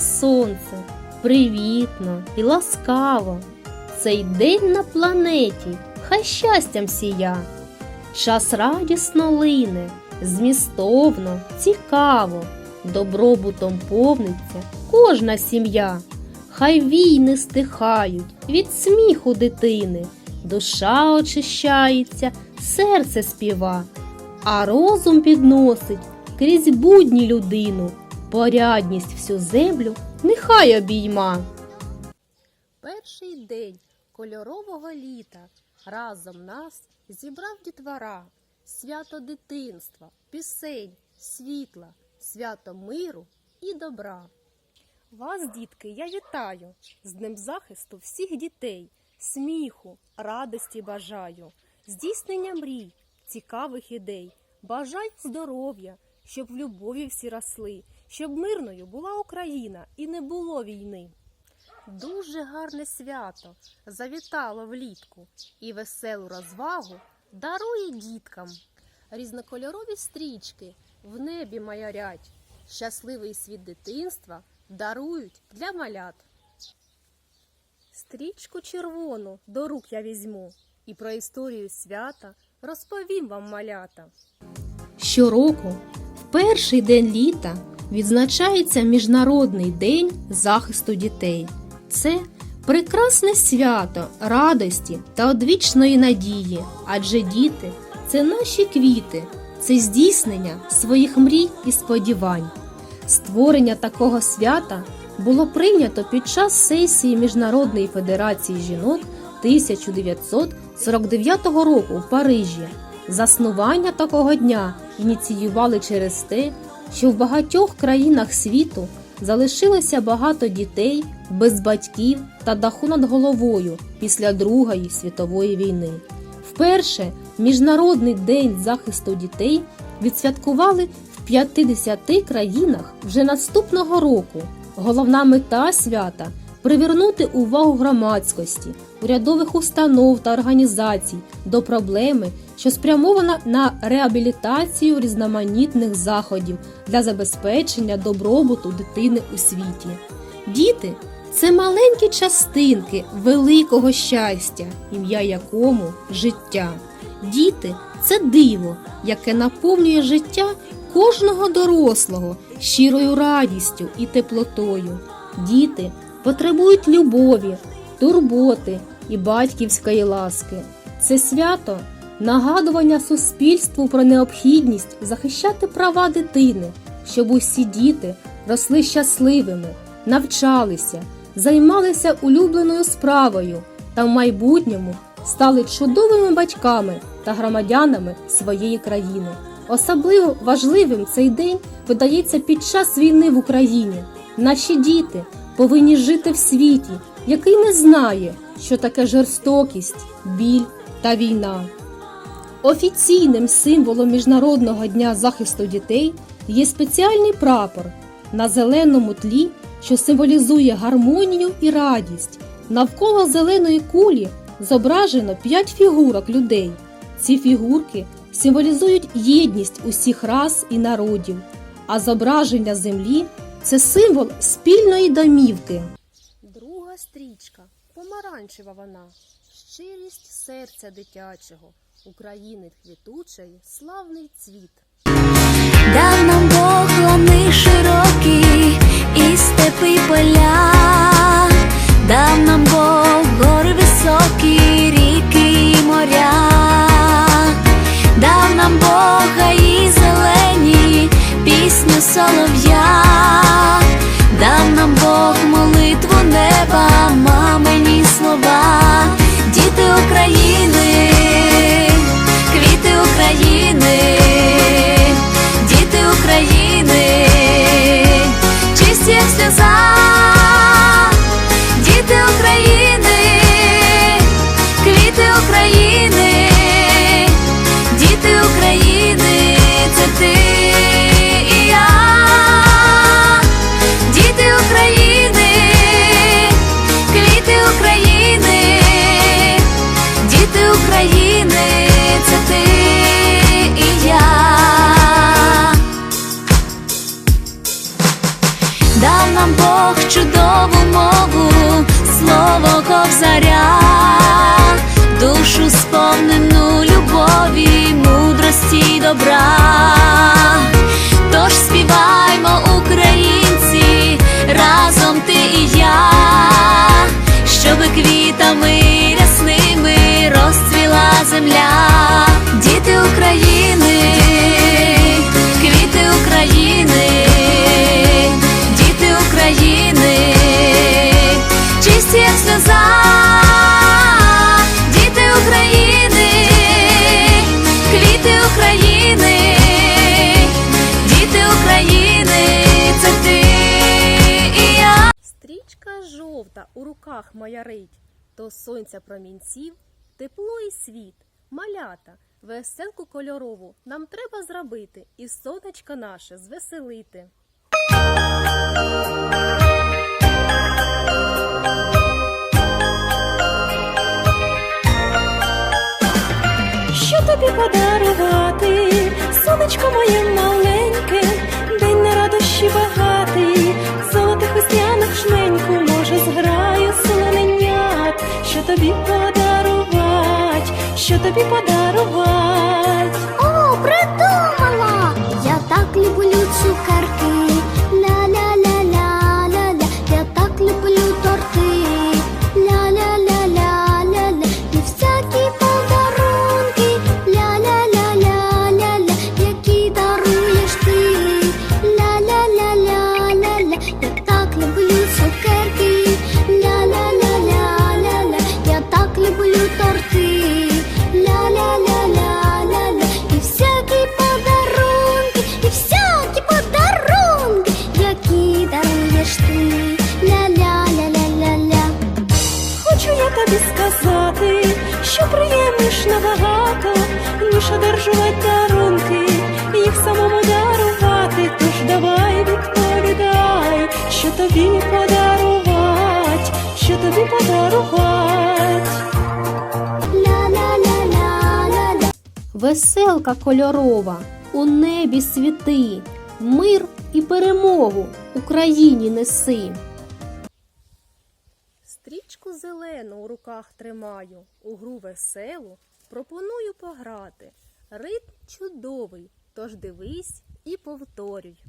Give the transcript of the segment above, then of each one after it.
Сонце, привітно і ласкаво. Цей день на планеті хай щастям сія. Час радісно лине, змістовно, цікаво, добробутом повниться кожна сім'я. Хай війни стихають від сміху дитини, душа очищається, серце співа, а розум підносить крізь будні людину, порядність всю землю нехай обійма. Перший день кольорового літа разом нас зібрав дітвора, свято дитинства, пісень, світла, свято миру і добра. Вас, дітки, я вітаю з Днем захисту всіх дітей, сміху, радості бажаю, здійснення мрій, цікавих ідей. Бажаю здоров'я, щоб в любові всі росли, щоб мирною була Україна і не було війни. Дуже гарне свято завітало влітку і веселу розвагу дарує діткам. Різнокольорові стрічки в небі майорять, щасливий світ дитинства дарують для малят. Стрічку червону до рук я візьму і про історію свята розповім вам малята. Щороку, в перший день літа, відзначається Міжнародний день захисту дітей. Це прекрасне свято радості та одвічної надії, адже діти це наші квіти, це здійснення своїх мрій і сподівань. Створення такого свята було прийнято під час сесії Міжнародної федерації жінок 1949 року в Парижі. Заснування такого дня ініціювали через те, що в багатьох країнах світу залишилося багато дітей без батьків та даху над головою після Другої світової війни. Вперше Міжнародний день захисту дітей відсвяткували в 50 країнах вже наступного року. Головна мета свята привернути увагу громадськості, урядових установ та організацій до проблеми, що спрямована на реабілітацію різноманітних заходів для забезпечення добробуту дитини у світі. Діти це маленькі частинки великого щастя, ім'я якому життя. Діти це диво, яке наповнює життя кожного дорослого щирою радістю і теплотою. Діти потребують любові, турботи і батьківської ласки. Це свято нагадування суспільству про необхідність захищати права дитини, щоб усі діти росли щасливими, навчалися, займалися улюбленою справою та в майбутньому стали чудовими батьками та громадянами своєї країни. Особливо важливим цей день видається під час війни в Україні. Наші діти повинні жити в світі, який не знає, що таке жорстокість, біль та війна. Офіційним символом Міжнародного дня захисту дітей є спеціальний прапор на зеленому тлі, що символізує гармонію і радість. Навколо зеленої кулі зображено п'ять фігурок людей. Ці фігурки символізують єдність усіх рас і народів, а зображення землі це символ спільної домівки. Друга стрічка помаранчева вона, щирість серця дитячого, України квітучої, славний цвіт. Дав нам Бог лани широкі і степи поля, дав нам Бог гори високі, ріки і моря, дав нам Бога і зелені, пісню солов'я, дав нам Бог слова, діти України, квіти України. Діти України, чисті як сльоза, маярить, то сонця промінців, тепло і світ, малята, веселку кольорову нам треба зробити і сонечко наше звеселити. Що тобі подарувати, сонечко моє маленьке, день на радощі багатий, золотих зграю солоненят, що тобі подарувати, що тобі подарувати. О, придумала! Я так люблю цукерки. Веселка кольорова, у небі світи, мир і перемогу Україні неси. Стрічку зелену у руках тримаю, у гру веселу пропоную пограти. Ритм чудовий, тож дивись і повторюй.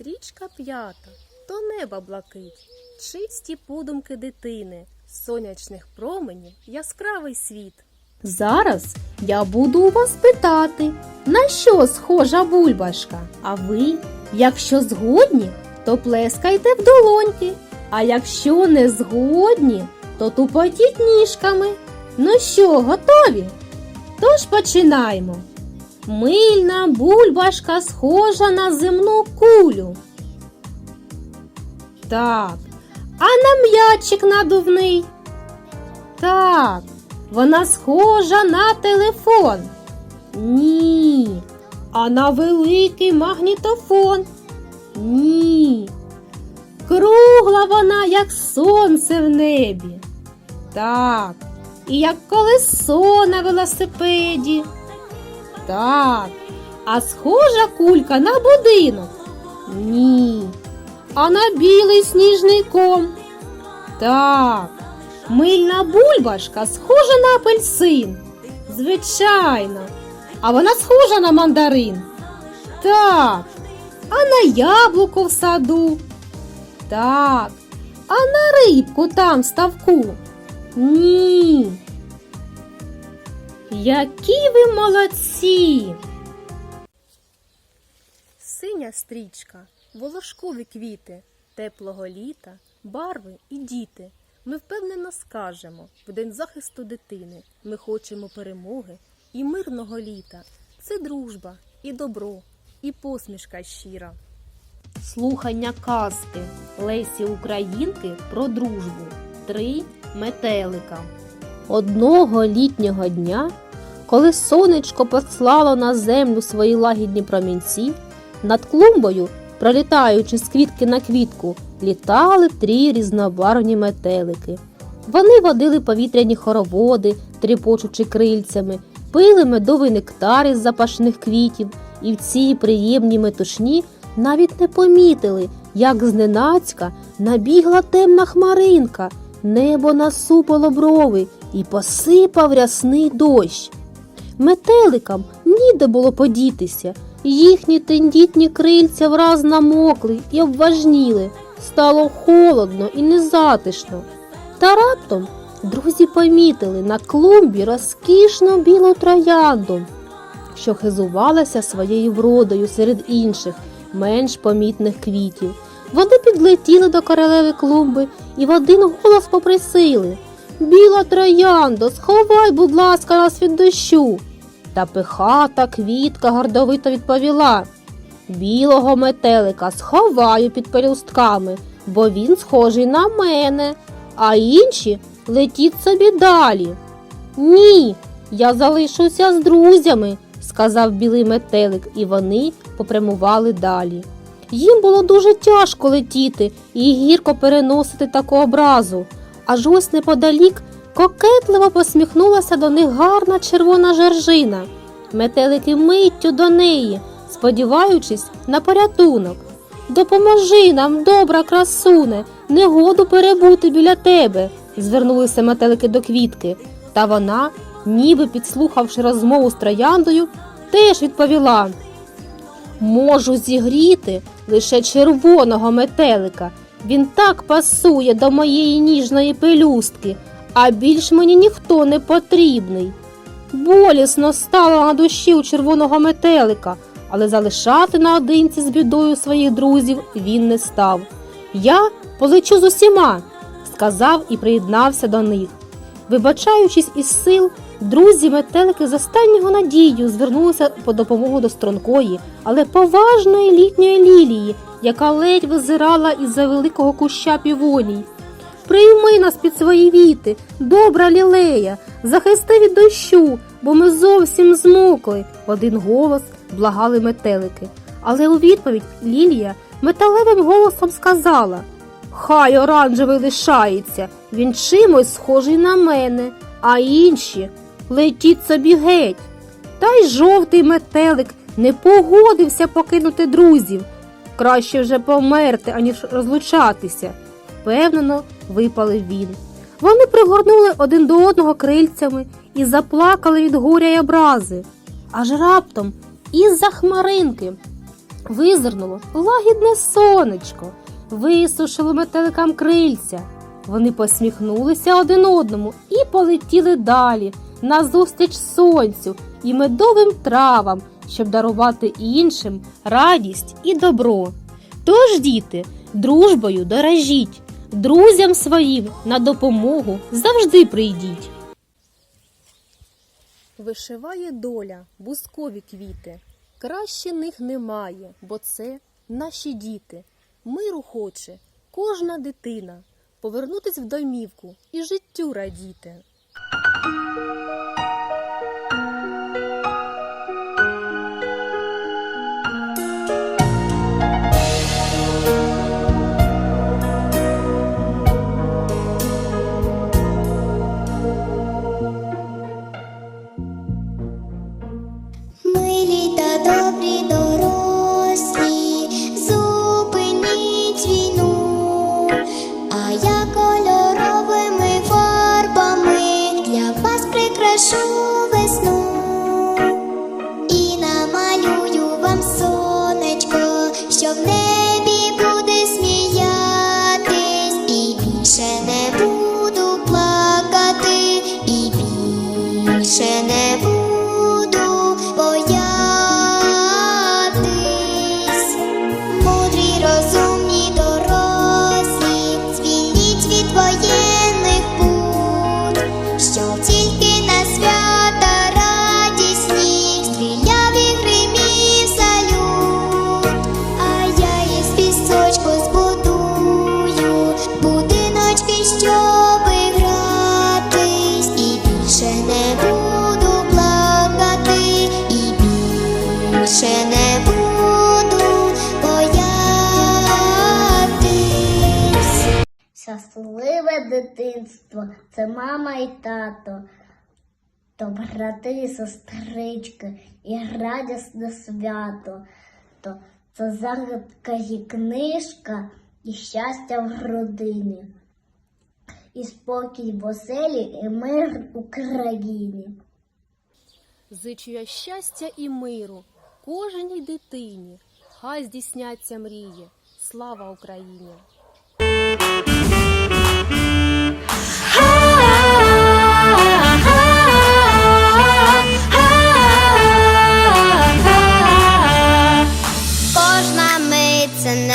Стрічка п'ята, то неба блакить, чисті подумки дитини, сонячних променів яскравий світ. Зараз я буду у вас питати, на що схожа бульбашка? А ви, якщо згодні, то плескайте в долоньки, а якщо не згодні, то тупотіть ніжками. Ну що, готові? Тож починаємо. Мильна бульбашка схожа на земну кулю. Так. А на м'ячик надувний. Так. Вона схожа на телефон. Ні. А на великий магнітофон. Ні. Кругла вона, як сонце в небі. Так. І як колесо на велосипеді. Так. А схожа кулька на будинок? Ні. А на білий сніжний ком? Так. Мильна бульбашка схожа на апельсин. Звичайно. А вона схожа на мандарин. Так. А на яблуко в саду? Так. А на рибку там в ставку? Ні. Які ви молодці! Синя стрічка, волошкові квіти, теплого літа, барви і діти. Ми впевнено скажемо в день захисту дитини. Ми хочемо перемоги і мирного літа. Це дружба і добро, і посмішка щира. Слухання казки Лесі Українки про дружбу. Три метелика. Одного літнього дня, коли сонечко послало на землю свої лагідні промінці, над клумбою, пролітаючи з квітки на квітку, літали три різнобарвні метелики. Вони водили повітряні хороводи, тріпочучи крильцями, пили медовий нектар із запашних квітів, і в цій приємній метушні навіть не помітили, як зненацька набігла темна хмаринка, небо насупило брови і посипав рясний дощ. Метеликам ніде було подітися, їхні тендітні крильця враз намокли і обважніли, стало холодно і незатишно. Та раптом друзі помітили на клумбі розкішну білу троянду, що хизувалася своєю вродою серед інших, менш помітних квітів. Вони підлетіли до королеви клумби і в один голос попросили Біла трояндо, сховай, будь ласка, нас від дощу. Та пихата квітка гордовито відповіла Білого метелика сховаю під пелюстками, бо він схожий на мене, а інші летіть собі далі. Ні, я залишуся з друзями, сказав білий метелик, і вони попрямували далі. Їм було дуже тяжко летіти і гірко переносити таку образу. Аж ось неподалік кокетливо посміхнулася до них гарна червона жержина. Метелики миттю до неї, сподіваючись на порятунок. Допоможи нам, добра красуне, негоду перебути біля тебе, звернулися метелики до квітки. Та вона, ніби підслухавши розмову з трояндою, теж відповіла Можу зігріти лише червоного метелика. Він так пасує до моєї ніжної пелюстки, а більш мені ніхто не потрібний. Болісно стало на душі у червоного метелика, але залишати наодинці з бідою своїх друзів він не став. Я полечу з усіма, сказав і приєднався до них. Вибачаючись із сил, друзі метелики з останнього надією звернулися по допомогу до стрункої, але поважної літньої лілії, яка ледь визирала із-за великого куща півоній. Прийми нас під свої віти, добра лілея, захисти від дощу, бо ми зовсім змокли, в один голос благали метелики. Але у відповідь Лілія металевим голосом сказала Хай оранжевий лишається, він чимось схожий на мене, а інші летіть собі геть. Та й жовтий метелик не погодився покинути друзів. Краще вже померти, аніж розлучатися, впевнено випалив він. Вони пригорнули один до одного крильцями і заплакали від горя й образи. Аж раптом із-за хмаринки визирнуло лагідне сонечко, висушило метеликам крильця. Вони посміхнулися один одному і полетіли далі, назустріч сонцю і медовим травам, щоб дарувати іншим радість і добро. Тож, діти, дружбою дорожіть, друзям своїм на допомогу завжди прийдіть. Вишиває доля, бузкові квіти. Краще них немає, бо це наші діти. Миру хоче кожна дитина повернутись в домівку і життю радіти. Música прикрашу весну це мама і тато, то брати і сестрички, і радісне свято, то це загадка і книжка, і щастя в родині, і спокій в оселі, і мир в Україні. Зичу я щастя і миру кожній дитині. Хай здійсняться мрії. Слава Україні!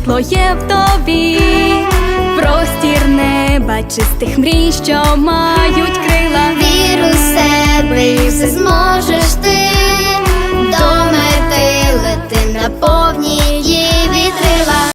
світло є в тобі, простір неба, чистих мрій, що мають крила. Вір у себе і все зможеш ти, до мети лети на повній